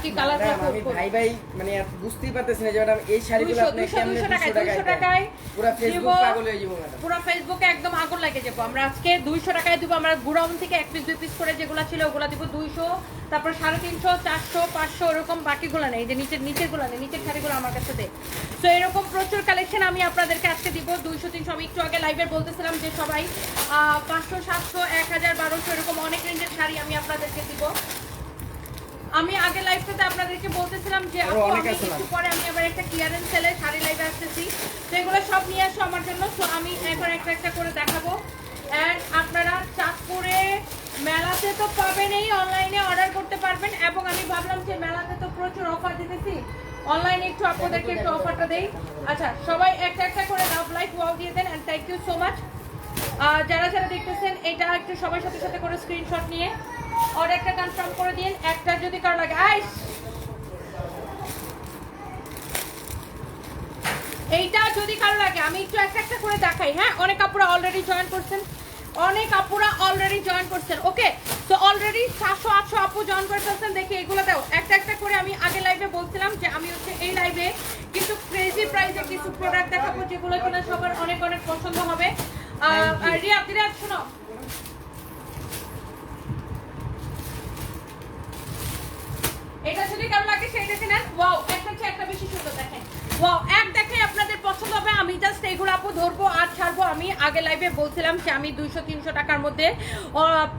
বাকি ম্যাডাম, আমি ভাই ভাই মানে বুঝতেই পারতেছি না যে ম্যাডাম এই শাড়িগুলো আপনি দুইশো কেমনে 200 টাকায় পুরা ফেসবুক পাগল হয়ে যাব ম্যাডাম। পুরো ফেসবুকে একদম আগুন লাগে যাব আমরা আজকে দুইশো টাকায় দিব আমরা গুড়াউন থেকে এক পিস দুই পিস করে যেগুলো ছিল ওগুলো দিব দুইশো। তারপর সাড়ে তিনশো চারশো পাঁচশো ওরকম বাকিগুলো নেই। যে নিচের নিচেরগুলো নেই নিচের শাড়িগুলো আমার কাছে দে। তো এরকম প্রচুর কালেকশন আমি আপনাদেরকে আজকে দিব। দুইশো তিনশো। আমি একটু আগে লাইভে বলতেছিলাম যে সবাই পাঁচশো সাতশো এক হাজার বারোশো এরকম অনেক রেঞ্জের শাড়ি আমি আপনাদেরকে দিব। আমি আগে লাইভটাতে আপনাদেরকে বলতেছিলাম যে আরও আপু, আমি একটু পরে আমি আবার একটা ক্লিয়ারেন্স সেলে শাড়ি লাইভে আসতেছি। তো এগুলো সব নিয়ে আসো আমার জন্য। তো আমি এখন একটা একটা করে দেখাবো। অ্যান্ড আপনারা চাঁদপুরে মেলাতে তো পাবেনই অনলাইনে অর্ডার করতে পারবেন। এবং আমি ভাবলাম যে মেলাতে তো প্রচুর অফার দিতেছি। অনলাইনে একটু আপনাদেরকে একটু অফারটা দেই। আচ্ছা সবাই একটা একটা করে লাভ লাইক ওয়াও দিয়ে দেন and thank you so much যারা যারা দেখতেছেন এটা একটু সবার সাথে সাথে করে স্ক্রিনশট নিয়ে। অর্ডারটা কনফার্ম করে দিন একটা যদি কারও লাগে। আইস! এইটা যদি কারও লাগে আমি একটু একটা একটা করে দেখাই হ্যাঁ? অনেক আপুরা অলরেডি জয়েন করছেন। অনেক আপুরা অলরেডি জয়েন করছেন ওকে তো অলরেডি সাতশো আটশো আপু জয়েন করে ফেলছেন দেখি এগুলো দাও। একটা একটা করে আমি আগে লাইভে বলছিলাম যে আমি হচ্ছে এই লাইভে কিছু ক্রেজি প্রাইসে কিছু প্রোডাক্ট দেখাবো যেগুলো কিনা সবার অনেক অনেক পছন্দ হবে। আর রিয়া রিয়া শোনো। এটা যদি কেমন লাগে সেই দেখে নেন ওয়াও একটা হচ্ছে একটা বেশি সুন্দর দেখেন। ওয়াও এক দেখে আপনাদের পছন্দ হবে। আমি জাস্ট এগুলো আপু ধরবো আর ছাড়বো। আমি আগে লাইভে বলছিলাম যে আমি দুইশো তিনশো টাকার মধ্যে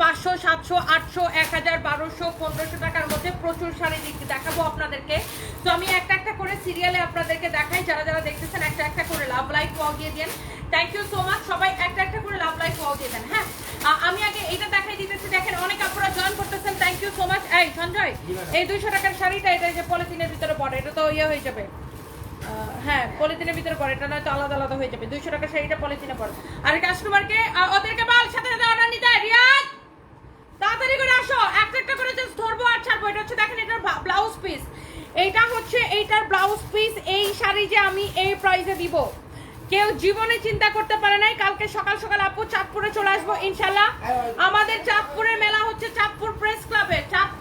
পাঁচশো সাতশো আটশো এক হাজার বারোশো পনেরোশো টাকার মধ্যে প্রচুর শাড়ি দেখাবো আপনাদেরকে। তো আমি একটা একটা করে সিরিয়ালে আপনাদেরকে দেখাই। যারা যারা দেখতেছেন একটা একটা করে লাভ লাইক ওয়াও দিয়ে দেন। থ্যাংক ইউ সো মাচ সবাই একটা একটা করে লাভ লাইক ওয়াও দিয়ে দেন হ্যাঁ? আমি আগে এটা দেখাই দিতেছি। দেখেন অনেক আপনারা জয়েন করতেছেন। থ্যাংক ইউ সো মাচ এই সঞ্জয় এই দুইশো টাকার শাড়িটা এটা যে পলিথিনের ভিতরে পড়ে এটা তো ইয়ে হয়ে যাবে। হ্যাঁ পলিথিনের ভিতরে পড়ে এটা নয়তো আলাদা আলাদা হয়ে যাবে। দুইশো টাকার শাড়িটা পলিথিনে পড়ে। আর কাস্টমারকে ওদেরকে বল সাথে সাথে অর্ডার নিতে। রিয়াজ তাড়াতাড়ি করে আসো। একটা একটা করে জাস্ট ধরবো আর ছাড়বো। এটা হচ্ছে দেখেন এটার ব্লাউজ পিস এইটা হচ্ছে এইটার ব্লাউজ পিস এই শাড়ি যে আমি এই প্রাইসে দিব। কেউ জীবনে চিন্তা করতে পারে নাই। কালকে সকাল সকাল আপু চাঁদপুরে চলে আসব ইনশাল্লাহ আমাদের চাঁদপুরের মেলা হচ্ছে চাঁদপুর প্রেস ক্লাবে চাঁদপুর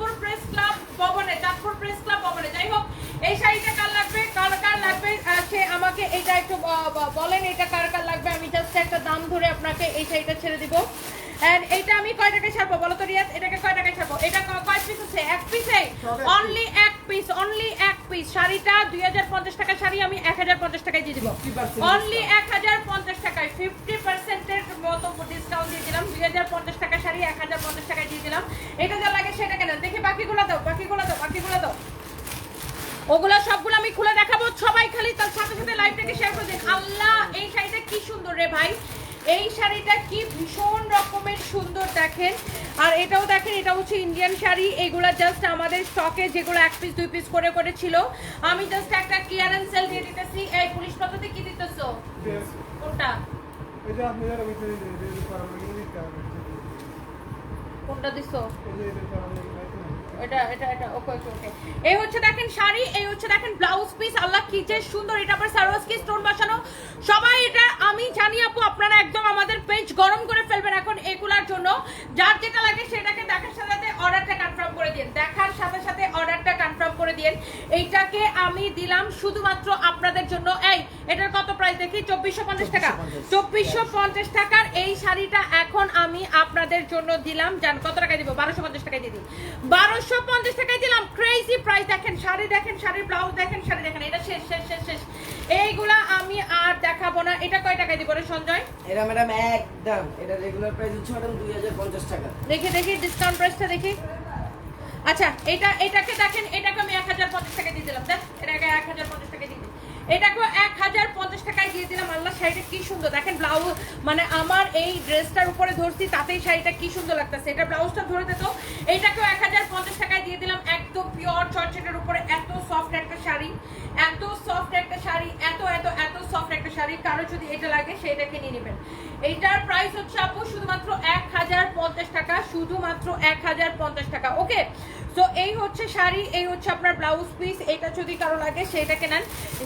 এই শাড়িটা ছেড়ে দিব। এন্ড এটা আমি কয় টাকায় ছাড়বো বলো তো রিয়াজ? এটাকে কয় টাকায় ছাড়বো? এটা কয় পিস আছে এক পিসে অনলি এক পিস অনলি এক পিস শাড়িটা দুই হাজার পঞ্চাশ টাকা শাড়ি আমি এক হাজার পঞ্চাশ টাকায় দিয়ে দিব। অনলি এক হাজার পঞ্চাশ টাকায় ফিফটি পার্সেন্টের মতো ডিসকাউন্ট দিয়ে দিলাম। দুই হাজার পঞ্চাশ টাকা শাড়ি এক হাজার পঞ্চাশ টাকায় দিয়ে দিলাম। এটা যা লাগে সেটা কেন? দেখি বাকিগুলো দাও বাকিগুলো দাও বাকিগুলো দাও। ওগুলো সবগুলো আমি খুলে দেখাবো। সবাই খালি তার সাথে সাথে লাইভটাকে শেয়ার করে দিন। আল্লাহ এই শাড়িটা কি সুন্দর রে ভাই। এই শাড়িটা কি ভীষণ রকমের সুন্দর দেখেন আর এটাও দেখেন এটা হচ্ছে ইন্ডিয়ান শাড়ি এগুলা জাস্ট আমাদের স্টকে যেগুলো এক পিস দুই পিস করে করে ছিল আমি জাস্ট একটা ক্লিয়ারেন্স সেল দিয়ে দিতেছি এই পুলিশ পদ্ধতি কি দিতেছো কোনটা কোনটা দিছো এটা। এটা এই হচ্ছে দেখেন শাড়ি, এই হচ্ছে দেখেন ব্লাউজ পিস আল্লাহ কি যে সুন্দর, এটা আবার সারোয়াজ কি স্টোন বসানো। সবাই এটা, আমি জানি আপু, আপনারা একদম আমাদের পেজ গরম করে ফেলবেন এখন এগুলার জন্য। যার যেটা লাগে সেটাকে দেখার সাথে সাথে অর্ডারটা কনফার্ম করে দিন দেখার সাথে সাথে অর্ডারটা কনফার্ম করে দিন এইটাকে আমি দিলাম শুধুমাত্র আপনাদের জন্য। এই, এটার কত প্রাইস দেখি? চব্বিশশো পঞ্চাশ টাকা। চব্বিশশো পঞ্চাশ টাকার এই শাড়িটা এখন আমি আপনাদের জন্য দিলাম। জান, কত টাকায় দিব? বারোশো পঞ্চাশ টাকায় দিয়ে দিই। বারোশো পঞ্চাশ টাকায় দিলাম। ক্রেজি প্রাইস দেখেন শাড়ি দেখেন শাড়ির ব্লাউজ দেখেন শাড়ি দেখেন এটা শেষ শেষ শেষ শেষ। এইগুলা আমি আর দেখাবো না। এটা কয় টাকায় দিব রে সঞ্জয়? এটা ম্যাডাম একদম। এটা রেগুলার প্রাইস হচ্ছে ম্যাডাম দুই হাজার পঞ্চাশ টাকা। দেখি দেখি ডিসকাউন্ট প্রাইসটা দেখি। আচ্ছা এটা এটাকে দেখেন এটাকে আমি এক হাজার পঞ্চাশ টাকা দিয়ে দিলাম। দেখ এটাকে এক হাজার পঞ্চাশ টাকা দিয়ে এটাকেও এক হাজার পঞ্চাশ টাকায় দিয়ে দিলাম, আল্লাহ, শাড়িটা কি সুন্দর। দেখেন ব্লাউজ মানে আমার এই ড্রেসটার উপরে ধরছি, তাতেই শাড়িটা কি সুন্দর লাগতেছে। এটা ব্লাউজটা ধরে দিত এইটাকেও এক হাজার পঞ্চাশ টাকায় দিয়ে দিলাম, একদম পিওর চর্চেটের উপরে, এত সফট একটা শাড়ি, এত সফট একটা শাড়ি, এত এত এত সফট একটা শাড়ি, কারও যদি এটা লাগে সেটাকে নিয়ে নেবেন। এইটার প্রাইস হচ্ছে আপু শুধুমাত্র এক হাজার পঞ্চাশ টাকা, শুধুমাত্র এক হাজার পঞ্চাশ টাকা ওকে সো এই হচ্ছে শাড়ি এই হচ্ছে আপনার ব্লাউজ পিস এটা যদি কারও লাগে সেইটাকে নেন।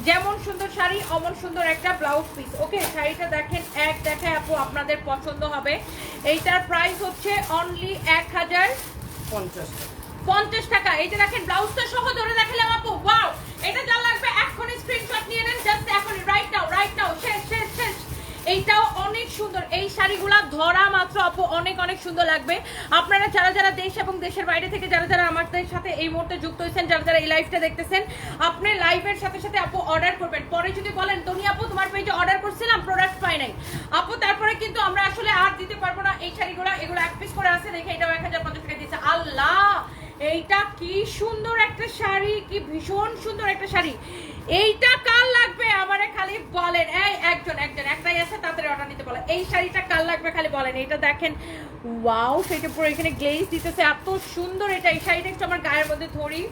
যেমন সুন্দর শাড়ি অমন সুন্দর একটা ব্লাউজ পিস ওকে শাড়িটা দেখেন এক দেখায় আপু আপনাদের পছন্দ হবে। এইটার প্রাইস হচ্ছে অনলি এক হাজার পঞ্চাশ পঞ্চাশ টাকা। এই যে দেখেন ব্লাউজটা সহ ধরে দেখালাম আপু। বাউ এটা যা লাগবে এখন স্ক্রিনশট নিয়ে নেন। জাস্ট এখন রাইট নাও রাইট নাও শেষ শেষ। এই শাড়িগুলো ধরা মাত্র আপু অনেক অনেক সুন্দর লাগবে। আপনারা যারা যারা দেশ এবং দেশের বাইরে থেকে যারা যারা আমাদের সাথে এই মুহূর্তে যুক্ত হয়েছেন, যারা যারা এই লাইভটা দেখতেছেন, আপনি লাইভের সাথে সাথে আপু অর্ডার করবেন। পরে যদি বলেন তুমি আপু, তোমার পেজে অর্ডার করছিলাম প্রোডাক্ট পাই নাই। আপু, তারপরে কিন্তু আমরা আসলে আর দিতে পারব না। এই শাড়িগুলো, এগুলো এক পিস করে আছে, দেখে এটাও এক হাজার পঞ্চাশ টাকা দিয়েছে। আল্লাহ! এইটা কি সুন্দর একটা শাড়ি, কি ভীষণ সুন্দর একটা শাড়ি। এইটা কার লাগবে? আমারে খালি বলেন। এই, একজন একজন, একটাই আছে তাদের অর্ডার নিতে বলেন। এই শাড়িটা কার লাগবে খালি বলেন? এটা দেখেন। ওয়াও সেটা পুরো এখানে গ্লেজ দিতেছে। এত সুন্দর এটা। এই শাড়িটা একটু আমার গায়ের মধ্যে ধরি।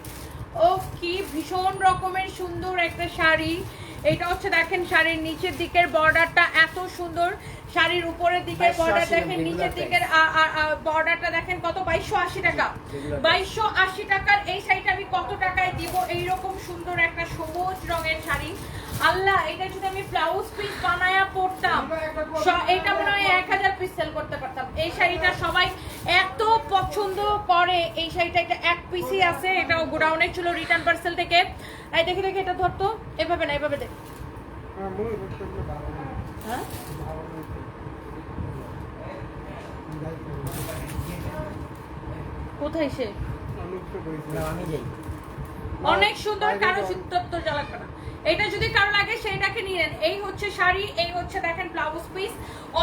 ও, কি ভীষণ রকমের সুন্দর একটা শাড়ি। এটা হচ্ছে দেখেন শাড়ির নিচের দিকের বর্ডারটা এত সুন্দর। শাড়ির উপরের দিকের 2280 বর্ডার দেখেন নিচের। দিকের বর্ডারটা দেখেন কত? বাইশশো আশি টাকা। বাইশশো আশি টাকার এই শাড়িটা আমি কত টাকায় দিব? এইরকম সুন্দর একটা সবুজ রঙের শাড়ি। আল্লাহ এটা যদি আমি ব্লাউজ পিস বানায়া পরতাম এটা মনে হয় এক হাজার পিস সেল করতে পারতাম। এই শাড়িটা সবাই এত পছন্দ করে। এই শাড়িটা এটা এক পিসই আছে এটাও গোডাউনে ছিল রিটার্ন পার্সেল থেকে। দেখে দেখে এটা ধরতো। এভাবে না এভাবে দেখ হ্যাঁ মুই করতে গেলে ভালো না হ্যাঁ ভালো না কোথায় সে? অনেক সুন্দর কারও এটা যদি কারও লাগে নিয়ে নেন। এই হচ্ছে শাড়ি, এই হচ্ছে দেখেন ব্লাউজ পিস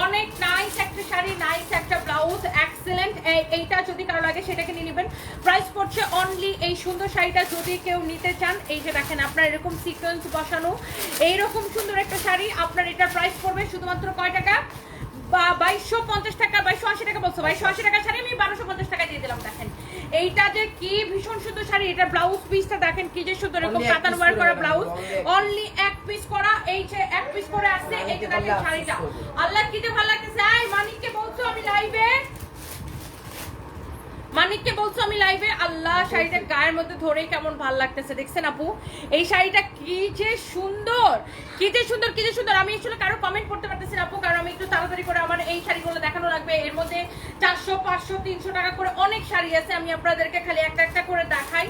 অনেক নাইস একটা শাড়ি নাইস একটা ব্লাউজ এক্সেলেন্ট এইটা যদি কারও লাগে, সেটাকে নিয়ে নেবেন। প্রাইস পড়ছে অনলি এই সুন্দর শাড়িটা যদি কেউ নিতে চান। এই যে দেখেন, আপনার এরকম সিকোয়েন্স বসানো। এইরকম সুন্দর একটা শাড়ি, আপনার এটার প্রাইস পড়বে শুধুমাত্র কয় টাকা? বাইশশো পঞ্চাশ টাকা বাইশশো আশি টাকা বলছো। বাইশশো আশি টাকা শাড়ি আমি বারোশো পঞ্চাশ টাকা দিয়ে দিলাম দেখেন। এইটা যে কি ভীষণ সুন্দর শাড়ি এটা ব্লাউজ পিসটা দেখেন কি যে সুন্দর এরকম কাতান ওয়ার করে ব্লাউজ অনলি এক পিস করা এই যে এক পিস করে আসছে এই যে দেখেন শাড়িটা। আল্লাহ কি যে ভালো লাগতেছে। আই মানিককে বলছো আমি লাইভে মানিককে বলছো আমি লাইভে আল্লাহ শাড়িটা গায়ের মধ্যে ধরেই কেমন ভালো লাগতেছে দেখছেন আপু? এই শাড়িটা কি যে সুন্দর! কি যে সুন্দর কি যে সুন্দর! আমি আসলে কারও কমেন্ট করতে পারতেছি না আপু কারণ আমি একটু তাড়াতাড়ি করে আমার এই শাড়িগুলো দেখানো লাগবে। এর মধ্যে চারশো পাঁচশো তিনশো টাকা করে অনেক শাড়ি আছে আমি আপনাদেরকে খালি একটা একটা করে দেখাই।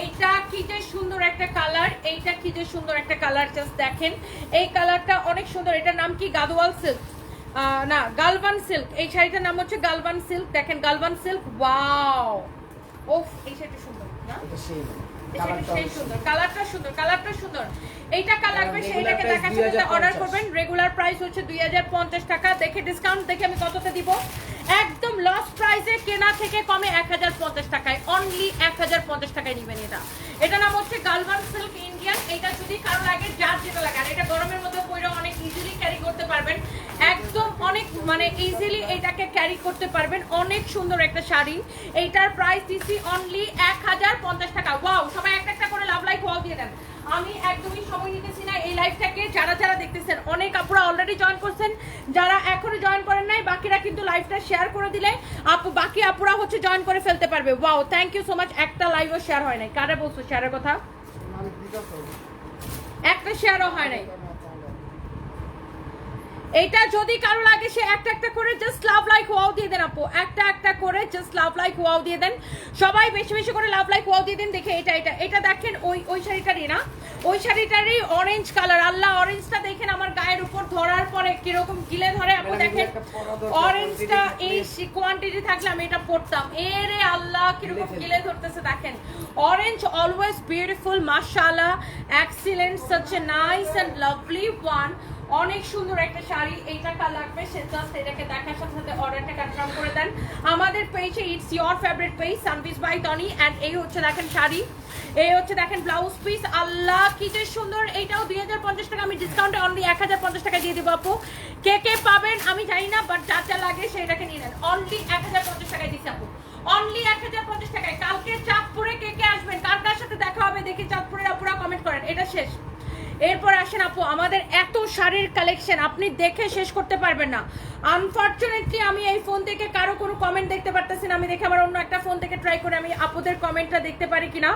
এইটা কি যে সুন্দর একটা কালার এইটা কি যে সুন্দর একটা কালার জাস্ট দেখেন। এই কালারটা অনেক সুন্দর এটার নাম কি? গাদোয়াল সিল্ক না গালবান সিল্ক এই শাড়িটার নাম হচ্ছে গালবান সিল্ক দেখেন গালবান সিল্ক ওয়াও ওফ এই শাড়িটা সুন্দর না? সেই সুন্দর কালারটা সুন্দর কালারটা সুন্দর। লাগবে? দেখার সাথে অর্ডার করবেন। রেগুলার প্রাইস হচ্ছে দুই টাকা। দেখে ডিসকাউন্ট দেখে আমি কততে দিব? একদম লস প্রাইসে কেনা থেকে কমে এক টাকায়। অনলি এক টাকায় নিবেন এটা। এটা নাম হচ্ছে সিল্ক ইন্ডিয়ান এটা যদি কারও লাগে যার যেটা লাগে আর এটা গরমের মধ্যে পরে অনেক ইজিলি ক্যারি করতে পারবেন। একদম অনেক মানে ইজিলি এটাকে ক্যারি করতে পারবেন। অনেক সুন্দর একটা শাড়ি। এইটার প্রাইস দিচ্ছি অনলি এক হাজার পঞ্চাশ টাকা। ওয়াও সবাই একটা একটা করে লাভ লাইক ওয়াও দিয়ে দেন আমি একদমই সময় নিতেছি না এই লাইভটাকে যারা যারা দেখতেছেন অনেক আপুরা অলরেডি জয়েন করছেন যারা এখনও জয়েন করেন নাই, বাকিরা কিন্তু লাইভটা শেয়ার করে দিলে আপু, বাকি আপুরা হচ্ছে জয়েন করে ফেলতে পারবে। Wow thank you so much একটা লাইভও শেয়ার হয় নাই। কারে বলছো শেয়ারের কথা? একটা শেয়ারও হয় নাই। এইটা যদি কারও লাগে, সে একটা একটা করে জাস্ট লাভ লাইক ওয়াও দিয়ে দেন আপু। একটা একটা করে জাস্ট লাভ লাইক ওয়াও দিয়ে দেন। সবাই বেশি বেশি করে লাভ লাইক ওয়াও দিয়ে দেন। দেখে এটা এটা। এটা দেখেন ওই ওই শাড়িটারই না। ওই শাড়িটারই অরেঞ্জ কালার আল্লাহ অরেঞ্জটা দেখেন আমার গায়ের উপর ধরার পরে কীরকম গিলে ধরে। আপনি দেখেন অরেঞ্জটা এই কোয়ান্টিটি থাকলে আমি এটা পরতাম। এরে আল্লাহ কীরকম গিলে ধরতেছে দেখেন। অরেঞ্জ অলওয়েজ বিউটিফুল মাশাআল্লাহ excellent such a nice and lovely one অনেক সুন্দর একটা শাড়ি, এইটা কার লাগবে? সে জাস্ট দেখার সাথে সাথে অর্ডারটা কনফার্ম করে দেন। আমাদের পেজে ইটস ইয়োর ফেভারিট পেজ সানভিস বাই টনি অ্যান্ড এই হচ্ছে দেখেন শাড়ি। এই হচ্ছে দেখেন ব্লাউজ পিস আল্লাহ, কি যে সুন্দর। এইটাও দুই হাজার পঞ্চাশ টাকা। আমি ডিসকাউন্টে অনলি এক হাজার পঞ্চাশ টাকা দিয়ে দেবো আপু। কে কে পাবেন আমি জানি না বাট যা যা লাগে সেইটাকে নিয়ে নেন। অনলি এক হাজার পঞ্চাশ টাকায় দিচ্ছি আপু। অনলি এক হাজার পঞ্চাশ টাকায়। কালকে চাঁদপুরে কে কে আসবেন? কার কার সাথে দেখা হবে? দেখি চাঁদপুরের আপুরা কমেন্ট করেন। এটা শেষ। এরপর আসেন আপু, আমাদের এত শাড়ির কালেকশন আপনি দেখে শেষ করতে পারবেন না। আনফর্চুনেটলি আমি এই ফোন থেকে কারও কোনো কমেন্ট দেখতে পারতেছি না। আমি দেখে আবার অন্য একটা ফোন থেকে ট্রাই করে আমি আপুদের কমেন্টটা দেখতে পারি কিনা।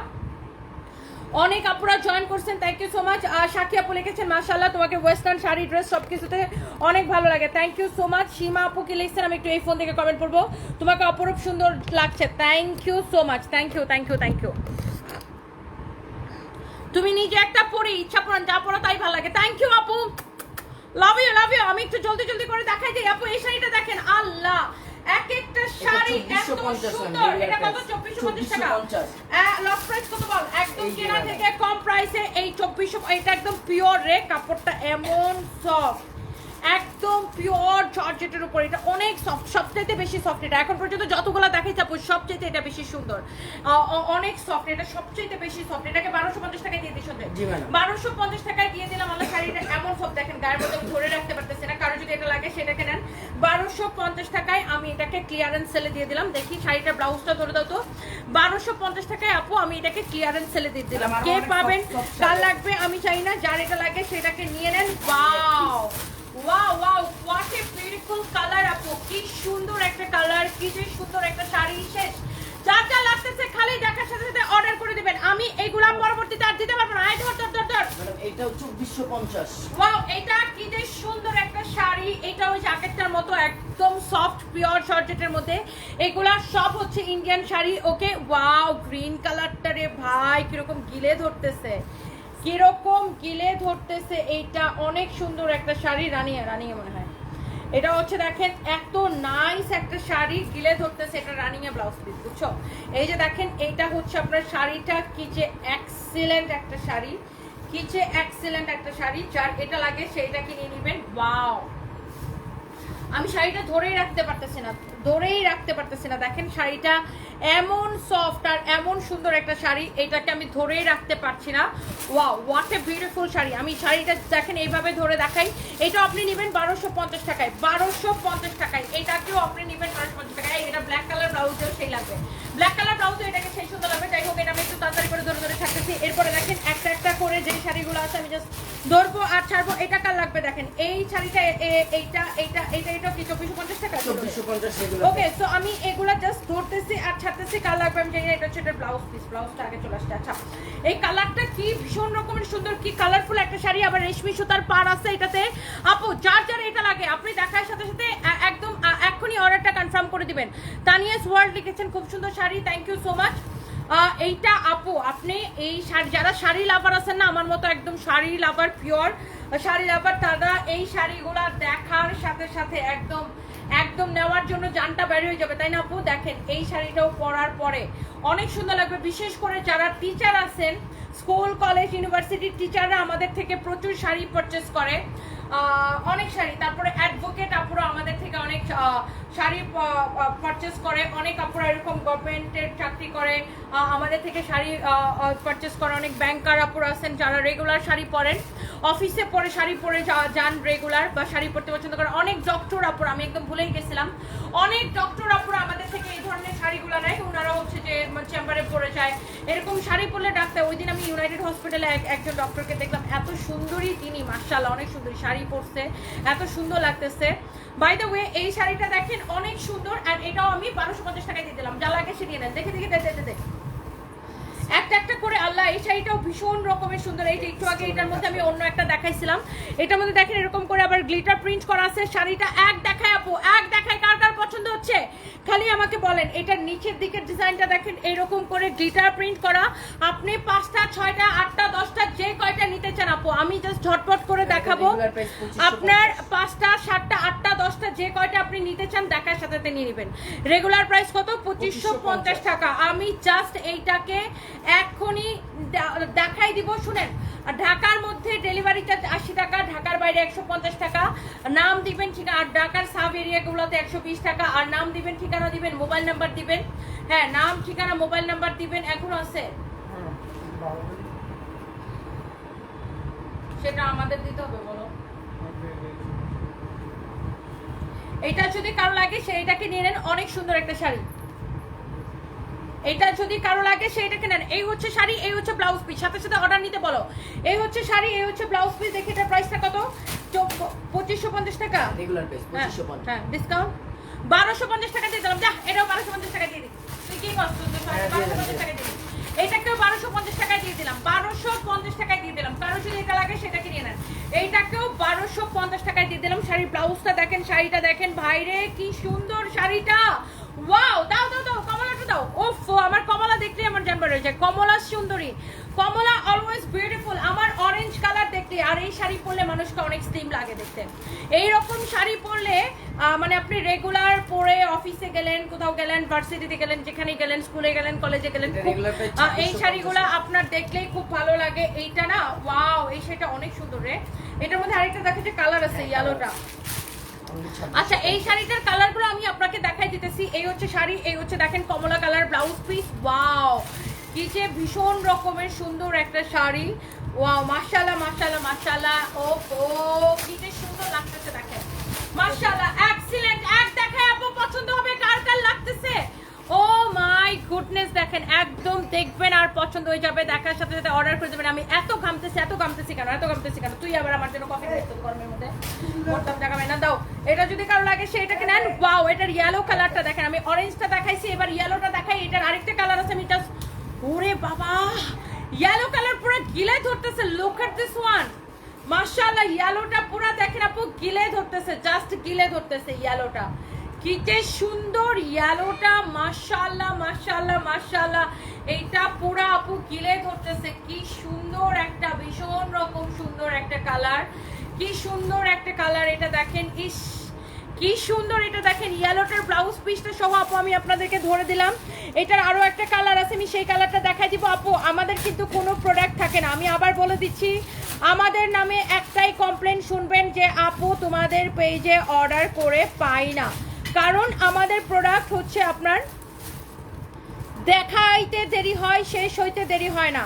অনেক আপুরা জয়েন করছেন থ্যাংক ইউ সো মাচ সাক্ষী আপু লিখেছেন মাশাল্লাহ তোমাকে ওয়েস্টার্ন শাড়ি ড্রেস সব কিছুতে অনেক ভালো লাগে। Thank you so much Seema আপু কি লিখছেন? আমি একটু এই ফোন থেকে কমেন্ট করব তোমাকে অপরূপ সুন্দর লাগছে। Thank you so much thank you thank you thank you তুমি নিজে একটা পড়ি ইচ্ছা পড়ান যা পড়ো তাই ভালো লাগে। থ্যাংক ইউ আপু। লাভ ইউ লাভ ইউ আমি একটু জলদি জলদি করে দেখাই দিই আপু এই শাড়িটা দেখেন আল্লাহ। এক একটা শাড়ি এত সুন্দর। এটা কত? price। চব্বিশশো পঞ্চাশ টাকা? 2450 লক প্রাইস কত বল? একদম কেনা থেকে কম প্রাইসে এই চব্বিশশো এটা একদম পিওর রে কাপড়টা এমন সফট একদম পিওর জর্জেটের উপর। এটা অনেক সফট সবচাইতে বেশি সফট এটা। এখন পর্যন্ত যতগুলো দেখাইছে আপু সবচাইতে এটা বেশি সুন্দর। অনেক সফট এটা সবচাইতে বেশি সফট এটাকে বারোশো পঞ্চাশ টাকায় দিয়ে ম্যাডাম। বারোশো পঞ্চাশ টাকায় দিয়ে দিলাম আমার শাড়িটা এমন সব দেখেন গায়ের মধ্যে ধরে রাখতে পারতেছি না। কারও যদি এটা লাগে সেটাকে নেন। বারোশো পঞ্চাশ টাকায় আমি এটাকে ক্লিয়ারেন্স সেলে দিয়ে দিলাম। দেখি শাড়িটার ব্লাউজটা ধরে দাও তো। বারোশো পঞ্চাশ টাকায় আপু আমি এটাকে ক্লিয়ারেন্স সেলে দিয়ে দিলাম। কে পাবেন? কার লাগবে? আমি চাই না যার এটা লাগে সেটাকে নিয়ে নেন। Wow wow wow what a beautiful colour আপু কি সুন্দর একটা কালার কি যে সুন্দর একটা শাড়ি শেষ। যার যা লাগতেছে খালি দেখার সাথে সাথে অর্ডার করে দিবেন। আমি এইগুলা পরবর্তীতে আর দিতে পারব না। আয় ধর ধর ধর ধর। এটাও চব্বিশশো পঞ্চাশ। ওয়াও এটা কি যে সুন্দর একটা শাড়ি। এটা ওই জ্যাকেটটার মতো একদম সফট পিওর জর্জেটের মধ্যে। এগুলা সব হচ্ছে Indian sari. Okay wow green কালারটা রে ভাই কীরকম গিলে ধরতেছে। কীরকম গিলে ধরতেছে এইটা অনেক সুন্দর একটা শাড়ি রানিয়া রানিয়া মনে হয়। এটা হচ্ছে দেখেন, এত নাইস একটা শাড়ি গিলে ধরতেছে এটা রানিয়া ব্লাউজ পিস বুঝছ? এই যে দেখেন, এইটা হচ্ছে আপনার শাড়িটা, কি যে এক্সিলেন্ট একটা শাড়ি, কি যে এক্সিলেন্ট একটা শাড়ি, যার এটা লাগে সেইটা কিনে নেবেন ওয়াও আমি শাড়িটা ধরেই রাখতে পারতেছি না, ধরেই রাখতে পারতেছি না। দেখেন, শাড়িটা এমন সফট আর এমন সুন্দর একটা শাড়ি এটাকে আমি ধরেই রাখতে পারছি না। Wow what a beautiful sari. আমি শাড়িটা দেখেন এইভাবে ধরে দেখাই। এটা আপনি নেবেন বারোশো পঞ্চাশ টাকায় বারোশো পঞ্চাশ টাকায়। এটাকেও আপনি নেবেন বারোশো পঞ্চাশ টাকায়। এটা ব্ল্যাক কালার ব্লাউজেও সেই লাগবে। ব্ল্যাক কালার ব্লাউজও এটাকে সেই সুন্দর লাগবে। যাই হোক এটা আমি একটু তাড়াতাড়ি করে ধরে ধরে থাকতেছি এরপরে দেখেন একটা একটা করে যে শাড়িগুলো আছে আমি জাস্ট ধরবো আর ছাড়বো। এটা কার লাগবে দেখেন? এই শাড়িটা এইটা এইটা এইটা এটা কি চব্বিশশো পঞ্চাশ টাকা চব্বিশশো পঞ্চাশ ওকে তো আমি এগুলা জাস্ট ধরতেছি আর ছাড়তেছি কার লাগবে আমি জানি এটা হচ্ছে এটা ব্লাউজ পিস ব্লাউজটা আগে চলে আসছে। আচ্ছা এই কালারটা কি ভীষণ রকমের সুন্দর, কি কালারফুল একটা শাড়ি, আবার রেশমি সুতার পার আছে এটাতে? আপু, যার যার এটা লাগে, আপনি দেখার সাথে সাথে একদম এক্ষুনি অর্ডারটা কনফার্ম করে দিবেন। তানিয়াস ওয়ার্ল্ড লিখেছেন, খুব সুন্দর sari thank you so much এইটা আপু, আপনি এই শাড়ি, যারা শাড়ি লাভার আছেন না, আমার মতো একদম sari lover pure sari lover তারা এই শাড়িগুলা দেখার সাথে সাথে একদম একদম নেওয়ার জন্য জানটা বের হয়ে যাবে, তাই না আপু? দেখেন, এই শাড়িটাও পরার পরে অনেক সুন্দর লাগবে, বিশেষ করে যারা টিচার আছেন স্কুল কলেজ ইউনিভার্সিটির টিচাররা আমাদের থেকে প্রচুর শাড়ি পারচেস করে। অনেক শাড়ি, তারপরে অ্যাডভোকেট আপুরা আমাদের থেকে অনেক শাড়ি পারচেস করে, অনেক আপুরা এরকম গভর্নমেন্টের চাকরি করে আমাদের থেকে শাড়ি পারচেস করে, অনেক ব্যাংকার আপুরা আছেন যারা রেগুলার শাড়ি পরেন। অফিসে পরে শাড়ি পরে যান রেগুলার বা শাড়ি পরতে পছন্দ করেন। অনেক ডক্টর আপুরা, আমি একদম ভুলেই গেছিলাম। অনেক ডক্টর আপুরা আমাদের থেকে এই ধরনের শাড়িগুলো নেয়। ওনারা হচ্ছে যে চেম্বারে পরে যায়। এরকম শাড়ি পরলে ডাক্তার ওই দিন আমি ইউনাইটেড হসপিটালে একজন ডক্টরকে দেখলাম, এত সুন্দরী তিনি মার্শাল অনেক সুন্দর শাড়ি পরছে, এত সুন্দর লাগতেছে। বাই দ্য ওয়ে এই শাড়িটা দেখেন অনেক সুন্দর আর এটাও আমি বারোশো পঞ্চাশ টাকায় দিয়ে দিলাম। যা লাগে সে দিয়ে নেন। দেখে দেখে দেখে দেখে। একটা একটা করে আল্লাহ এই শাড়িটাও ভীষণ রকমের সুন্দর। এই যে একটু আগে এটার মধ্যে আমি অন্য একটা দেখাইছিলাম। এটার মধ্যে দেখেন এরকম করে আবার গ্লিটার প্রিন্ট করা আছে। শাড়িটা এক দেখায় আপু এক দেখায় কার কার পছন্দ হচ্ছে? খালি আমাকে বলেন এটার নিচের দিকের ডিজাইনটা দেখেন এরকম করে গ্লিটার প্রিন্ট করা। আপনি পাঁচটা ছয়টা আটটা দশটা যে কয়টা নিতে চান আপু আমি জাস্ট ঝটপট করে দেখাবো। regular price 2550 আপনার পাঁচটা সাতটা আটটা দশটা যে কয়টা আপনি নিতে চান দেখার সাথে সাথে নিয়ে নেবেন। রেগুলার প্রাইস কত? পঁচিশশো পঞ্চাশ টাকা। আমি জাস্ট এইটাকে এক্ষুনি দেখাই দিব, শুনেন। ঢাকার মধ্যে ডেলিভারি চার্জ আশি টাকা, ঢাকার বাইরে একশো পঞ্চাশ টাকা। নাম দিবেন ঠিকানা আর ঢাকার সাব এরিয়াগুলোতে একশো বিশ টাকা। আর নাম দিবেন, ঠিকানা দিবেন, মোবাইল নাম্বার দিবেন। হ্যাঁ নাম, ঠিকানা, মোবাইল নাম্বার দিবেন, এখনও আছে। সেটা আমাদের দিতে হবে, বলো। এটা যদি কারও লাগে, সেইটাকে নিয়ে নেন, অনেক সুন্দর একটা শাড়ি। এটা যদি কারও লাগে সেইটাকে নেন। এই হচ্ছে শাড়ি এই হচ্ছে ব্লাউজ পিস সাথে সাথে অর্ডার নিতে বলো। এই হচ্ছে শাড়ি এই হচ্ছে ব্লাউজ পিস দেখি এটার প্রাইসটা কত? পঁচিশশো পঞ্চাশ টাকা? রেগুলার প্রাইস হ্যাঁ পঁচিশশো হ্যাঁ ডিসকাউন্ট বারোশো পঞ্চাশ টাকা দিয়ে দিলাম। যা এটাও বারোশো পঞ্চাশ টাকা দিয়ে দিই তুই কি করছিস হ্যাঁ, বারোশো পঞ্চাশ টাকা দিয়ে দিই এইটাকেও বারোশো পঞ্চাশ টাকায় দিয়ে দিলাম। বারোশো পঞ্চাশ টাকায় দিয়ে দিলাম। কারও যদি এটা লাগে সেটাকে নিয়ে নেন। এইটাকেও বারোশো পঞ্চাশ টাকায় দিয়ে দিলাম শাড়ির ব্লাউজটা দেখেন শাড়িটা দেখেন। ভাইরে কি সুন্দর শাড়িটা। ওয়াও দাও দাও দাও। দাও। ওফ আমার কমলা দেখলে আমার জানবার রয়েছে কমলা সুন্দরী। কমলা অলওয়েজ বিউটিফুল আমার অরেঞ্জ কালার দেখতে আর এই শাড়ি পরলে মানুষকে অনেক স্লিম লাগে দেখতে। এই রকম শাড়ি পরলে মানে আপনি রেগুলার পরে অফিসে গেলেন কোথাও গেলেন ভার্সিটিতে গেলেন যেখানে গেলেন স্কুলে গেলেন কলেজে গেলেন এই 2650 শাড়িগুলো আপনার দেখলেই খুব ভালো লাগে। এইটা না ওয়াও এই শাড়িটা অনেক সুন্দর রে। এটার মধ্যে আরেকটা দেখা যে কালার আছে ইয়েলোটা Only 26 আচ্ছা এই শাড়িটার কালারগুলো আমি আপনাকে দেখাই দিতেছি। এই হচ্ছে শাড়ি, এই হচ্ছে দেখেন কমলা কালার ব্লাউজ পিস ওয়াও কি যে ভীষণ রকমের সুন্দর একটা শাড়ি। ওয়াও মাশাআল্লাহ মাশাআল্লাহ মাশাআল্লাহ। ও ও কি যে সুন্দর লাগতেছে, দেখেন। মাশাআল্লাহ এক্সিলেন্ট এক দেখায় আপু, পছন্দ হবে কার কার লাগতেছে ও মাই গুডনেস দেখেন একদম দেখবেন আর পছন্দ হয়ে যাবে, দেখার সাথে সাথে অর্ডার করে দেবেন। আমি এত ঘামতেছি এত ঘামতেছি কেন? এত ঘামতেছি কেন? তুই আবার আমার জন্য কফি গরমের মধ্যে দাও। এটা যদি কারও লাগে সেটাকে নেন। এটার ইয়েলো কালারটা দেখেন। আমি অরেঞ্জটা দেখাইছি, এবার ইয়েলোটা দেখাই। এটার আরেকটা কালার আছে ওরে বাবা! ইয়েলো কালার পুরো গিলে ধরতেছে। দিস ওয়ান মাশাআল্লাহ ইয়েলোটা পুরো দেখেন আপু, গিলে ধরতেছে। জাস্ট গিলে ধরতেছে ইয়েলোটা কি যে সুন্দর ইয়েলোটা মাশাআল্লাহ মাশাআল্লাহ মাশাআল্লাহ। এইটা পুরো আপু গিলে ধরতেছে। কি সুন্দর একটা, ভীষণ রকম সুন্দর একটা কালার। কি সুন্দর একটা কালার এটা দেখেন। ইস, কি সুন্দর এটা দেখেন। ইয়েলোটার ব্লাউজ পিসটা সহ আপু আমি আপনাদেরকে ধরে দিলাম। এটার আরও একটা কালার আছে, আমি সেই কালারটা দেখাই দিব আপু। আমাদের কিন্তু কোনো প্রোডাক্ট থাকে না। আমি আবার বলে দিচ্ছি, আমাদের নামে একটাই কমপ্লেন শুনবেন যে আপু তোমাদের পেজে অর্ডার করে পাই না। কারণ আমাদের প্রোডাক্ট হচ্ছে আপনার দেখাইতে দেরি হয়, শেষ হইতে দেরি হয় না।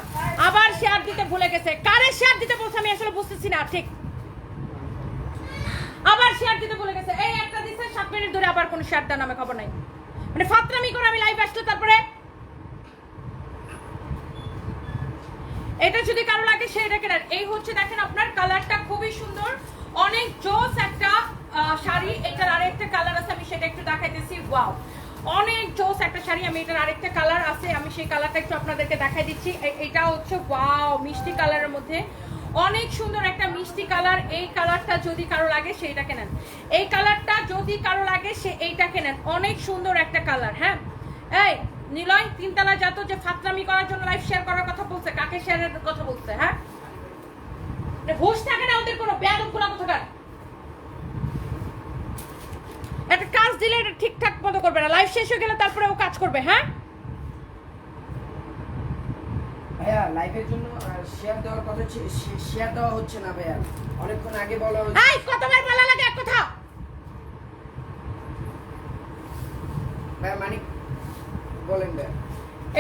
আবার শেয়ার দিতে ভুলে গেছে। কারে শেয়ার দিতে বলছে আমি আসলে বুঝতেছি না, ঠিক। আবার শেয়ার দিতে ভুলে গেছে। এই একটা দিছে, সাত মিনিট ধরে আবার কোনো শেয়ার দেওয়ার নামে খবর নাই। মানে ফাতরামি করে আমি লাইভ আসলে তারপরে এটা যদি কারও লাগে সেটা কেনার এই হচ্ছে দেখেন আপনার কালারটা খুবই সুন্দর। অনেক জোস একটা শাড়ি। এটার আরেকটা কালার আছে, আমি সেটা একটু দেখাইতেছি। ওয়াও অনেক জোস একটা শাড়ি, আমি এটার আরেকটা কালার আছে, আমি সেই কালারটা একটু আপনাদেরকে দেখাই দিচ্ছি। এটা হচ্ছে ওয়াও মিষ্টি কালারের মধ্যে। অনেক সুন্দর একটা মিষ্টি কালার এই কালারটা যদি কারও লাগে সেইটা কেনেন এই কালারটা যদি কারও লাগে, সে এইটা কেনেন অনেক সুন্দর একটা কালার হ্যাঁ? এই, নিলয়, তিনতলা জাত যে ফাতরামি করার জন্য লাইভ শেয়ার করার কথা বলছে, কাকে শেয়ারের কথা বলছে হ্যাঁ? হুঁশ থাকে না ওদের কোনো বেয়াদবগুলা কোথাকার একটা কাজ দিলে এটা ঠিকঠাক মতো করবে না। লাইফ শেষ হয়ে গেলে তারপরে ও কাজ করবে হ্যাঁ? ভাইয়া লাইভের জন্য শেয়ার দেওয়ার কথা শেয়ার দেওয়া হচ্ছে না ভাইয়া। অনেকক্ষণ আগে বলা হয়েছে এই কতবার বলা লাগে এক কথা? ভাইয়া মানিক বলেন ভাইয়া।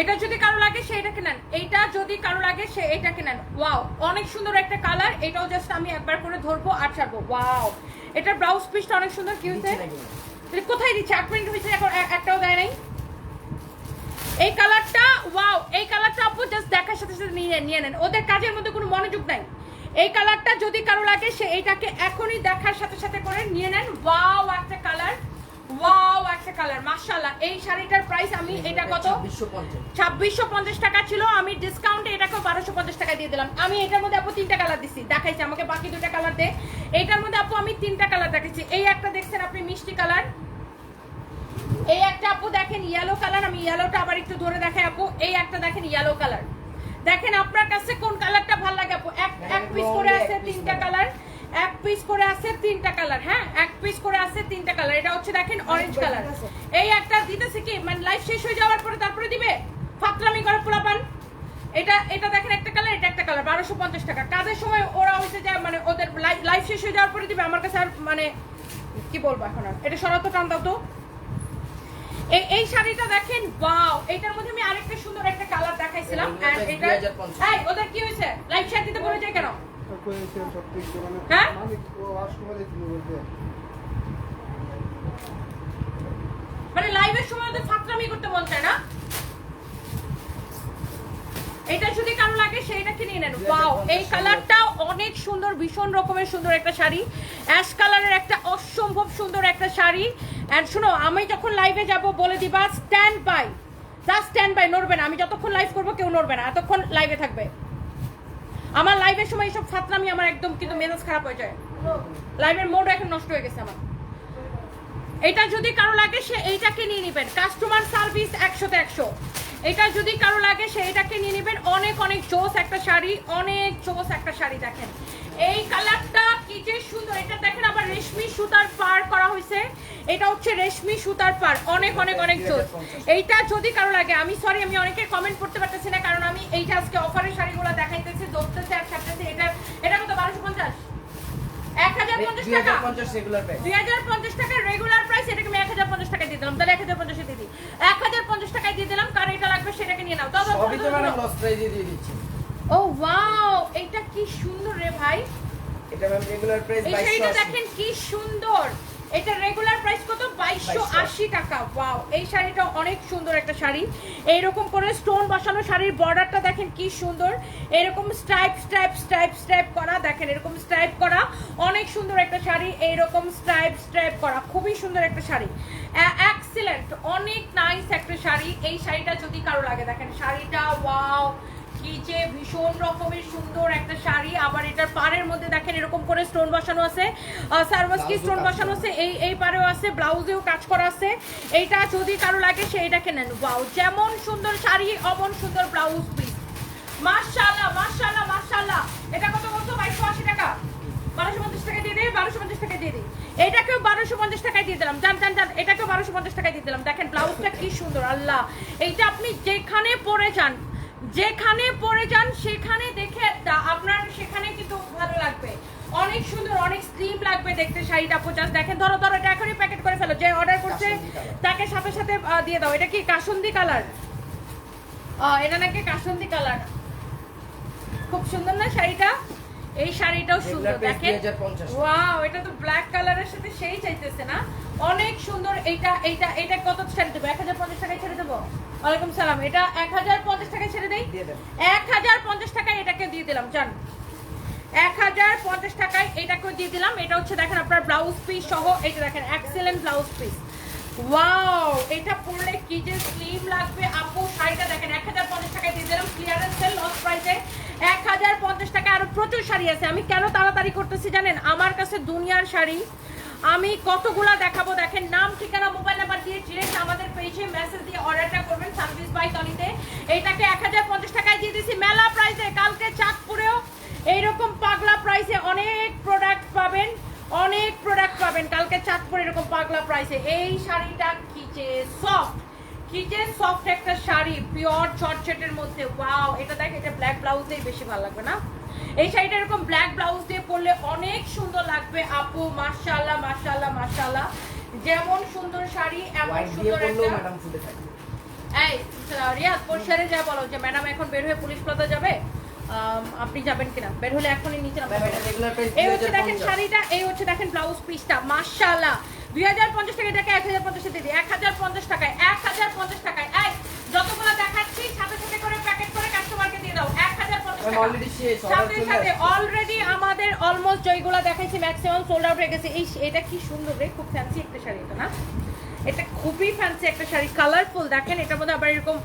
এটা যদি কারও লাগে সে এটা কেনেন। এইটা যদি কারও লাগে সে এটা কেনেন। ওয়াও অনেক সুন্দর একটা কালার এটাও জাস্ট আমি একবার করে ধরবো আর ছাড়বো। ওয়াও এটার ব্লাউজ পিসটা অনেক সুন্দর কি হয়েছে? এটা কোথায় দিচ্ছে? এক মিনিট হয়েছে, এখন একটাও দেয় নাই। এই কালারটা, ওয়াও, এই কালারটা আপু জাস্ট দেখার সাথে সাথে নিয়ে নিয়ে নেন। ওদের কাজের মধ্যে কোনো মনোযোগ নাই। এই কালারটা যদি কারও লাগে, সে এইটাকে এখনই দেখার সাথে সাথে করে নিয়ে নেন। ওয়াও, একটা কালার। ওয়াও একটা কালার মাশাআল্লাহ। এই শাড়িটার প্রাইস আমি এটা কত? 2650 ছাব্বিশশো পঞ্চাশ টাকা ছিল। আমি ডিসকাউন্টে এটাকে বারোশো পঞ্চাশ টাকা দিয়ে দিলাম। আমি এটার মধ্যে আপু তিনটা কালার দিচ্ছি দেখাইছি আমাকে বাকি দুটা কালার দে। এইটার মধ্যে আপু আমি তিনটা কালার দেখাচ্ছি এই একটা দেখছেন আপনি মিষ্টি কালার এই একটা আপু দেখেন ইয়েলো কালার আমি ইয়েলোটা আবার একটু ধরে দেখাই আপু। এই একটা দেখেন ইয়েলো কালার দেখেন আপনার কাছে কোন কালারটা ভালো লাগে আপু? এক এক পিস করে আছে তিনটা কালার এক পিস করে আছে তিনটা কালার হ্যাঁ? এক পিস করে আছে তিনটা কালার এটা হচ্ছে দেখেন অরেঞ্জ কালার এই একটা দিতেছে কি? মানে লাইফ শেষ হয়ে যাওয়ার পরে তারপরে দিবে? ফাতরামি করে পোলাপান। এটা এটা দেখেন একটা কালার এটা একটা কালার বারোশো পঞ্চাশ টাকা। কাজের সময় ওরা হয়েছে যে মানে ওদের লাইফ শেষ হয়ে যাওয়ার পরে দিবে। আমার কাছে আর মানে কি বলব এখন আর? এটা সরাতো টান দাও তো। এই এই শাড়িটা দেখেন ওয়াও এটার মধ্যে আমি আরেকটা সুন্দর একটা কালার দেখাইছিলাম। এগুলো এটা 2050 এই ওদের কি হয়েছে? লাইভ শেয়ার দিতে বলে যায় কেন? মানে হ্যাঁ? বলতে মানে লাইভের সময় ওদের ফাতরামি করতে মন চায় না? এটা যদি কারও লাগে সেইটা কিনে নেন। ওয়াও এই কালারটা অনেক সুন্দর ভীষণ রকমের সুন্দর একটা শাড়ি। অ্যাশ কালারের একটা অসম্ভব সুন্দর একটা শাড়ি। এন্ড শুনো আমি যখন লাইভে যাব বলে দিবা stand by just stand by নড়বে না। আমি যতক্ষণ লাইভ করব কেউ নড়বে না। এতক্ষণ লাইভে থাকবে। আমার লাইভের সময় এইসব ফাতলামি আমার একদম কিন্তু মেজাজ খারাপ হয়ে যায়। লাইভের মোড এখন নষ্ট হয়ে গেছে আমার। এটা যদি কারও লাগে, সে এইটাকে নিয়ে নেবেন। কাস্টমার সার্ভিস একশোতে একশো। এটা যদি কারও লাগে, সে এটাকে নিয়ে নেবেন। অনেক অনেক জোস একটা শাড়ি, অনেক জোস একটা শাড়ি দেখেন। এই কালারটা কি যে সুন্দর এটা দেখেন আবার রেশমি সুতার পার করা হয়েছে। এটা হচ্ছে রেশমি সুতার পার অনেক অনেক অনেক জোস এইটা যদি কারও লাগে আমি সরি আমি অনেকে কমেন্ট করতে পারতেছি না কারণ আমি এইটা আজকে অফারের শাড়িগুলো দেখাইতেছি ধরতেছে আর ছাড়তেছি। এটা এটা কত বারোশো পঞ্চাশ? এক হাজার পঞ্চাশ টাকা? রেগুলার প্রাইস দুই হাজার পঞ্চাশ রেগুলার প্রাইস এটাকে আমি এক হাজার পঞ্চাশ টাকায় দিয়ে দিলাম। তাহলে এক হাজার পঞ্চাশে দিয়ে দিই। এক হাজার পঞ্চাশ টাকায় দিয়ে দিলাম কার এটা লাগবে সেটাকে নিয়ে নাও। দাও, সবই তো লস প্রাইজে দিয়ে দিচ্ছি। ও ওয়াও এটা কি সুন্দর রে ভাই। এটা ম্যাম রেগুলার প্রাইস এই শাড়িটা দেখেন কি সুন্দর। এটা রেগুলার প্রাইস কত? বাইশশো আশি টাকা। ওয়াও এই শাড়িটা অনেক সুন্দর একটা শাড়ি। এইরকম করে স্টোন বসানো শাড়ির বর্ডারটা দেখেন কি সুন্দর। এরকম স্ট্রাইপ স্ট্রাইপ স্ট্রাইপ স্ট্রাইপ করা। দেখেন এরকম স্ট্রাইপ করা। অনেক সুন্দর একটা শাড়ি। এইরকম স্ট্রাইপ স্ট্রাইপ করা। খুবই সুন্দর একটা শাড়ি। এক্সিলেন্ট অনেক নাইস একটা শাড়ি। এই শাড়িটা যদি কারও লাগে দেখেন শাড়িটা ওয়াও যে ভীষণ রকমের সুন্দর একটা শাড়ি আবার এটার পাড়ের মধ্যে দেখেন এরকম করে স্টোন বসানো আছে। সার্ভাস কি স্টোন বসানো আছে এই এই পারেও আছে ব্লাউজেও কাজ করা আছে। এইটা যদি কারও লাগে সেইটাকে নেন ওয়াও যেমন সুন্দর শাড়ি অমন সুন্দর ব্লাউজ পিস মাশাআল্লাহ মাশাআল্লাহ মাশাআল্লাহ। এটা কত কত বাইশশো আশি টাকা। বারোশো পঞ্চাশ টাকা দিয়ে দিই বারোশো পঞ্চাশ টাকা দিয়ে দিই এটাকেও বারোশো পঞ্চাশ টাকায় দিয়ে দিলাম। জান জান জান এটাকেও বারোশো পঞ্চাশ টাকায় দিয়ে দিলাম। দেখেন ব্লাউজটা কি সুন্দর আল্লাহ। এইটা আপনি যেখানে পরে যান যেখানে পরে যান সেখানে দেখে আপনার সেখানে কিন্তু ভালো লাগবে। অনেক সুন্দর অনেক স্লিম লাগবে দেখতে শাড়িটা আপু দেখেন ধরো ধরো এটা এখনই প্যাকেট করে ফেলো যে অর্ডার করছে তাকে সাথে সাথে দিয়ে দাও। এটা কি কাসুন্দি কালার এটা নাকি কাসুন্দি কালার খুব সুন্দর না শাড়িটা? এই শাড়িটাও সুন্দর দেখেন। 2050 ওয়াও এটা তো ব্ল্যাক কালারের সাথে সেই চাইতেছে না। অনেক সুন্দর এইটা এইটা এটা কত ছেড়ে দেবো? এক হাজার পঞ্চাশ টাকায় ছেড়ে দেবো? ওয়ালাইকুম সালাম। এটা এক হাজার পঞ্চাশ টাকায় ছেড়ে দেই? এক হাজার পঞ্চাশ টাকায় এটাকে দিয়ে দিলাম জান। এক হাজার পঞ্চাশ টাকায় এটাকেও দিয়ে দিলাম। এটা হচ্ছে দেখেন আপনার ব্লাউজ পিস সহ এটা দেখেন এক্সেলেন্ট ব্লাউজ পিস ওয়াও এটা পরলে কি যে স্লিম লাগবে। আপু শাড়িটা দেখেন এক হাজার পঞ্চাশ টাকায় দিয়ে দিলাম ক্লিয়ারেন্স সেল লস প্রাইসে এক হাজার পঞ্চাশ টাকা আরও প্রচুর শাড়ি আছে। আমি কেন তাড়াতাড়ি করতেছি জানেন? আমার কাছে দুনিয়ার শাড়ি আমি কতগুলা দেখাবো? দেখেন, নাম, ঠিকানা, মোবাইল নাম্বার দিয়ে ডিরেক্ট আমাদের পেজে মেসেজ দিয়ে অর্ডারটা করবেন সার্ভিস বাই তনিতে এইটাকে এক হাজার পঞ্চাশ টাকায় দিয়ে দিছি। মেলা প্রাইসে কালকে চাঁদপুরেও এইরকম পাগলা প্রাইসে অনেক প্রোডাক্ট পাবেন, অনেক প্রোডাক্ট পাবেন। কালকে চাঁদপুর এরকম পাগলা প্রাইসে এই শাড়িটা কি যে সফট কি যে সফট একটা শাড়ি পিওর চটচটের মধ্যে। ওয়াও এটা দেখ, এটা ব্ল্যাক ব্লাউজেই বেশি ভালো লাগবে না? এই শাড়িটা এরকম ব্ল্যাক ব্লাউজ দিয়ে পরলে অনেক সুন্দর লাগবে। আপু মাশাআল্লাহ মাশাআল্লাহ মাশাআল্লাহ। যেমন সুন্দর শাড়ি এমন সুন্দর একটা এই রিয়াদ পরিষ্কারে যা বলো? যে ম্যাডাম এখন বের হয়ে পুলিশ প্লাজা যাবে? আপনি যাবেন কিনা? বের হলে এখনই নিচে নামতে ম্যাম হবে। এটা রেগুলার প্রাইস এই হচ্ছে দেখেন শাড়িটা এই হচ্ছে দেখেন ব্লাউজ পিসটা দুই হাজার পঞ্চাশ টাকা এটাকে এক হাজার পঞ্চাশে দিদি এক হাজার পঞ্চাশ টাকায় এক হাজার পঞ্চাশ টাকায় যতগুলো দেখাচ্ছি সাথে সাথে করে প্যাকেট করে কাস্টমারকে দিয়ে দাও। এক হাজার পঞ্চাশ ম্যাম টাকা অলরেডি শেষ অর্ডার সাথে সাথে অলরেডি আমাদের অলমোস্ট যেগুলো দেখাইছি ম্যাক্সিমাম সোল্ড আউট হয়ে গেছে এই এটা কি সুন্দর রে খুব ফ্যান্সি একটা শাড়ি এটা না? এটা খুবই ফ্যান্সি একটা শাড়ি কালারফুল দেখেন এটার মধ্যে আবার এরকম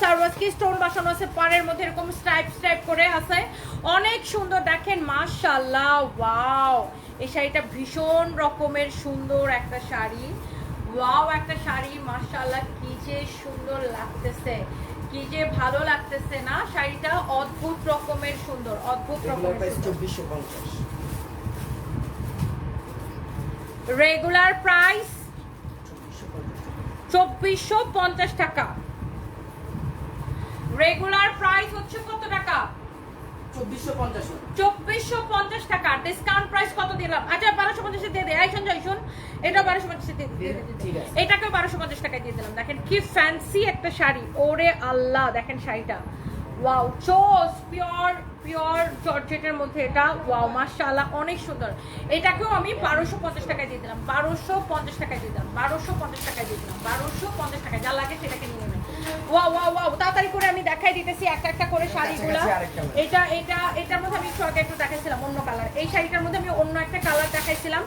সার্ভাসকি স্টোন বসানো আছে পাড়ের মধ্যে এরকম স্ট্রাইপ স্ট্রাইপ করে আছে। অনেক সুন্দর দেখেন মাশাআল্লাহ ওয়াও এই শাড়িটা ভীষণ রকমের সুন্দর একটা শাড়ি। ওয়াও একটা শাড়ি মাশাআল্লাহ কি যে সুন্দর লাগতেছে। কি যে ভালো লাগতেছে না শাড়িটা অদ্ভুত রকমের সুন্দর অদ্ভুত রকমের রেগুলার প্রাইস চব্বিশশো পঞ্চাশ। টাকা। রেগুলার প্রাইস হচ্ছে কত টাকা? চব্বিশশো পঞ্চাশ টাকা। ডিসকাউন্ট প্রাইস কত দিলাম আচ্ছা বারোশো পঞ্চাশে দিয়ে দে। এই সঞ্জয় শুন। এটা বারোশো পঞ্চাশে দিয়ে দিয়ে দে, ঠিক আছে। এটাকে বারোশো পঞ্চাশ টাকায় দিয়ে দিলাম। দেখেন কি ফ্যান্সি একটা শাড়ি। ওরে আল্লাহ দেখেন শাড়িটা। ওয়াও চোস পিওর পিওর জর্জেটের মধ্যে এটা। ওয়াও মাশাআল্লাহ অনেক সুন্দর। এটাকেও আমি বারোশো পঞ্চাশ টাকায় দিয়ে দিলাম। বারোশো পঞ্চাশ টাকায় দিয়ে দিলাম। বারোশো পঞ্চাশ টাকায় দিয়ে দিলাম। বারোশো পঞ্চাশ টাকায় যা লাগে সেটাকে নিয়ে নেবেন ওয়া ওয়া ওয়া তাড়াতাড়ি করে আমি দেখাই দিতেছি একটা একটা করে শাড়িগুলা। এটা এটা এটার মধ্যে আমি একটু আগে একটু দেখাইছিলাম অন্য কালার এই শাড়িটার মধ্যে আমি অন্য একটা কালার দেখাইছিলাম।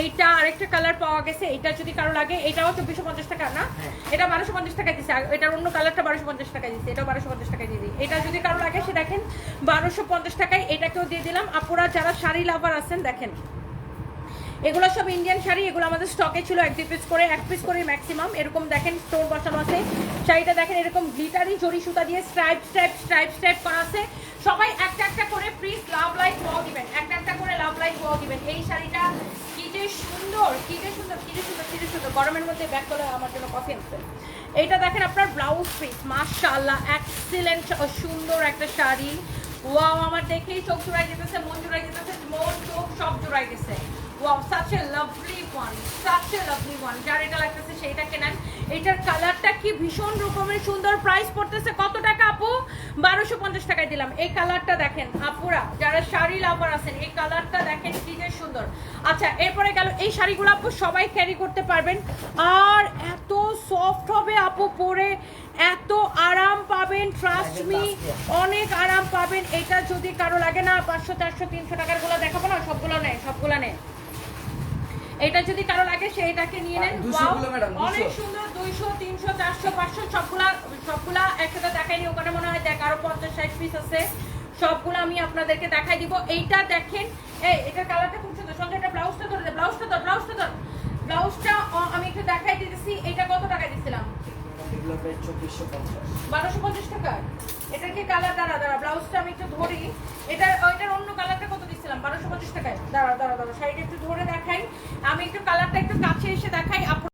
এইটা আরেকটা কালার পাওয়া গেছে এটা যদি কারও লাগে এটাও চব্বিশশো পঞ্চাশ টাকা না? হ্যাঁ। এটা বারোশো পঞ্চাশ টাকা দিচ্ছে এটার অন্য কালারটা বারোশো পঞ্চাশ টাকা দিচ্ছে এটাও বারোশো পঞ্চাশ টাকা দিয়ে দিই। এটা যদি কারও লাগে সে দেখেন বারোশো পঞ্চাশ টাকায় এটাকেও দিয়ে দিলাম। আপুরা যারা শাড়ি লাভার আছেন দেখেন। এগুলো সব ইন্ডিয়ান শাড়ি, এগুলো আমাদের স্টকে ছিল এক দুই পিস করে, এক পিস করে ম্যাক্সিমাম এরকম দেখেন স্টোন বসানো আছে। শাড়িটা দেখেন এরকম গ্লিটারি জরি সুতা দিয়ে স্ট্রাইপ স্ট্রাইপ স্ট্রাইপ স্ট্রাইপ করা আছে। সবাই একটা একটা করে প্লিজ লাভ লাইট ওয়াও দিবেন। একটা একটা করে লাভ লাইট ওয়াও দিবেন। এই শাড়িটা কি যে সুন্দর, কি যে সুন্দর, কি যে সুন্দর, কি যে সুন্দর। গরমের মধ্যে ব্যাক করে আমার জন্য কফি আনছে এইটা দেখেন আপনার ব্লাউজ পিস মাশাআল্লাহ এক্সিলেন্ট সুন্দর একটা শাড়ি। ওয়াও আমার দেখেই চোখ জোড়াই যেতেছে, মন জোড়াই যেতেছে, মন, চোখ সব জোড়াই গেছে। Wow such a lovely one such a lovely one যার এটা লাগতেছে সেইটা কেনেন? এটার কালারটা কি ভীষণ রকমের সুন্দর প্রাইস পড়তেছে। কত টাকা আপু? বারোশো পঞ্চাশ টাকায় দিলাম। এই কালারটা দেখেন আপুরা যারা শাড়ি লাভার আছেন এই কালারটা দেখেন কি যে সুন্দর। আচ্ছা এরপরে গেল এই শাড়িগুলো আপু সবাই ক্যারি করতে পারবেন। আর এত সফট হবে আপু পরে এত আরাম পাবেন ট্রাস্ট মি অনেক আরাম পাবেন। এটা যদি কারও লাগে না পাঁচশো চারশো তিনশো টাকারগুলো দেখাবো না সবগুলো নেয় সবগুলো নেয়। এটা যদি কারও লাগে সেইটাকে নিয়ে নেন। 200 Wow, গুলো madam, 200 অনেক সুন্দর দুইশো তিনশো চারশো পাঁচশো সবগুলা সবগুলা একসাথে দেখাইনি ওখানে মনে হয় দেখ আরও পঞ্চাশ ষাট পিস আছে। সবগুলো আমি আপনাদেরকে দেখাই দিব। এইটা দেখেন এই এটার কালারটা খুব সুন্দর। সঙ্গে এটা ব্লাউজটা ধরে দেয় ব্লাউজটা ধর ব্লাউজটা ধর ব্লাউজটা আমি একটু দেখাই দিতেছি। এটা কত টাকা দিছিলাম? এগুলো প্রায় বারোশো পঞ্চাশ টাকা? এটা কি কালার দাঁড়া দাঁড়া ব্লাউজটা আমি একটু ধরি। এটা, ওইটার অন্য কালারটা কত দিচ্ছিলাম বারোশো পঞ্চাশ টাকায়? দাঁড়া দাঁড়া দাঁড়া শাড়িটা একটু ধরে দেখাই। আমি একটু কালারটা একটু কাছে এসে দেখাই।